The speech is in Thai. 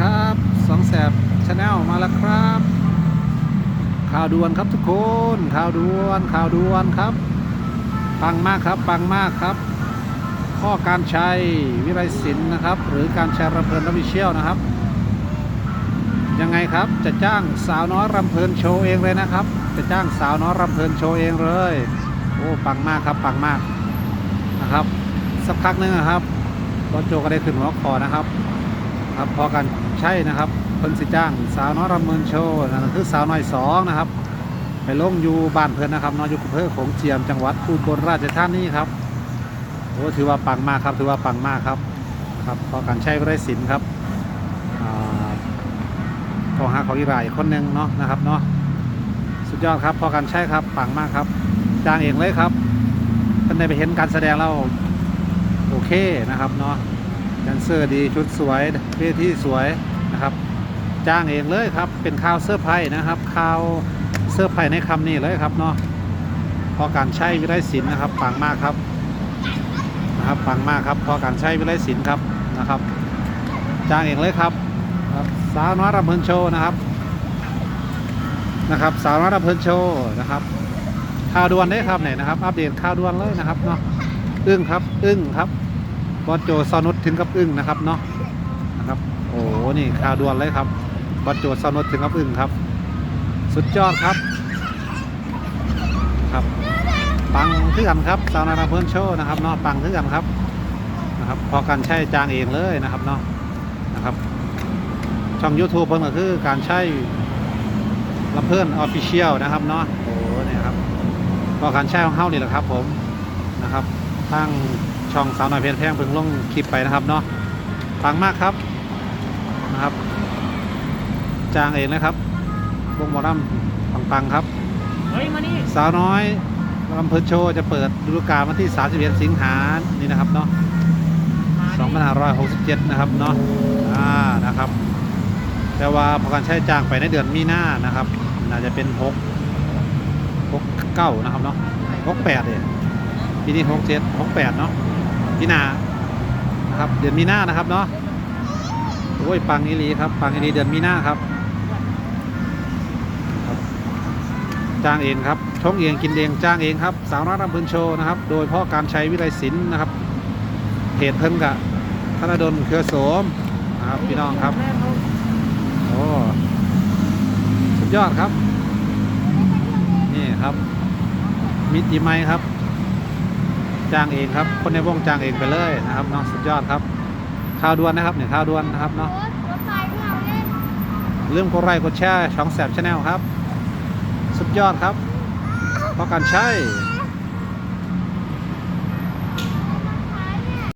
ครับสองแสบชาแนลมาแล้วครับ ข่าวด่วนครับทุกคน ข่าวด่วน ข่าวด่วนครับ ปังมากครับ ปังมากครับ ข้อการใช้วิไลศิลป์นะครับ หรือการแชร์รำเพลินรวิเชียลนะครับ ยังไงครับ จะจ้างสาวน้อยรำเพลินโชว์เองเลยนะครับ จะจ้างสาวน้อยรำเพลินโชว์เองเลย โอ้ ปังมากครับ ปังมากนะครับ สักพักหนึงนะครับรถโจก็ได้ขึ้นหัวคอนะครับ ครับพอกันใช่นะครับเพิ่นสิจ้างสาวน้อยรำเพลินโชว์นั่นคือสาวน้อยสองนะครับ ไปลงอยู่บ้านเพิ่นนะครับนอนอยู่อำเภอของเจียมจังหวัดอุบลราชธานีครับโอ้ถือว่าปังมากครับถือว่าปังมากครับครับพอกันใช้ได้สินครับอ่าพอหาของอีรายคนหนึ่งเนาะนะครับเนาะสุดยอดครับพอกันใช้ครับปังมากครับจ้างเองเลยครับท่านได้ไปเห็นการแสดงแล้วโอเคนะครับเนาะ แดนเซอร์ดีชุดสวยเวทีสวยนะครับ จ้างเองเลยครับ เป็นข่าวเสื้อไพ่นะครับข่าวเสื้อไพ่ในคำนี้เลยครับเนาะพอการใช้วิไลศิลป์นะครับปังมากครับนะครับปังมากครับพอการใช้วิไลศิลป์ครับนะครับ จ้างเองเลยครับสาวน้อยรำเพลินโชว์นะครับนะครับสาวน้อยรำเพลินโชว์นะครับข่าวด่วนได้ครับเนี่ยนะครับ อัปเดตข่าวด่วนเลยนะครับเนาะอึ้งครับอึ้งครับ บอสโจซอนุชถึงกับอึ้งนะครับเนาะนะครับ โอ้โหนี่ข่าวด่วนเลยครับบอสโจซอนุชถึงกับอึ้งครับ สุดยอดครับครับปังทึกันครับสาวนาราเพื่อนโชว์นะครับเนาะปังทึกันครับนะครับ พอกันใช้จางเองเลยนะครับเนาะนะครับช่อง YouTube เพิ่นก็คือการใช้ลำเพื่อนออฟฟิเชียลนะครับเนาะโอ้เนี่ยครับก็การใช้ของเฮานี่แหละครับ ผมนะครับตั้ง ช่องสาวน้อยเพลินแพงเพิ่งลงคลิปไปนะครับเนาะปังมากครับนะครับ จางเองนะครับวงหมอลำปังๆครับเฮ้ยมานี่สาวน้อยลำเพลินโชว์จะเปิดฤดูกาลวันที่ 31 สิงหานี่นะครับเนาะ2567 นะครับเนาะอ่านะครับ แต่ว่าพอการใช้จ้างไปในเดือนมีนานะครับ น่าจะเป็น6 6 9นะครับเนาะ68เนี่ยปีนี้67 68เนาะ ปีหนานะครับ เดือนมีนานะครับเนาะโอ้ยปังอีหลีครับปังอีหลีเดือนมีนาครับจ้างเองครับชงเองกินเองจ้างเองครับสาวน้อยรำเพินโชว์นะครับ โดยพ่อการใช้วิไลศิลป์นะครับเพจเพิ่นกะธนดลเครือโสมนะครับพี่น้องครับโอ้สุดยอดครับนี่ครับมิตรยิไมครับ จ้างเองครับ คนในวงจ้างเองไปเลยนะครับน้องสุดยอดครับข่าวด่วนนะครับเนี่ยข่าวด่วนนะครับเนาะเราเล่นเรื่องกดไลค์กดแชร์ช่องแสบชาแนลครับ สุดยอดครับเพราะการใช้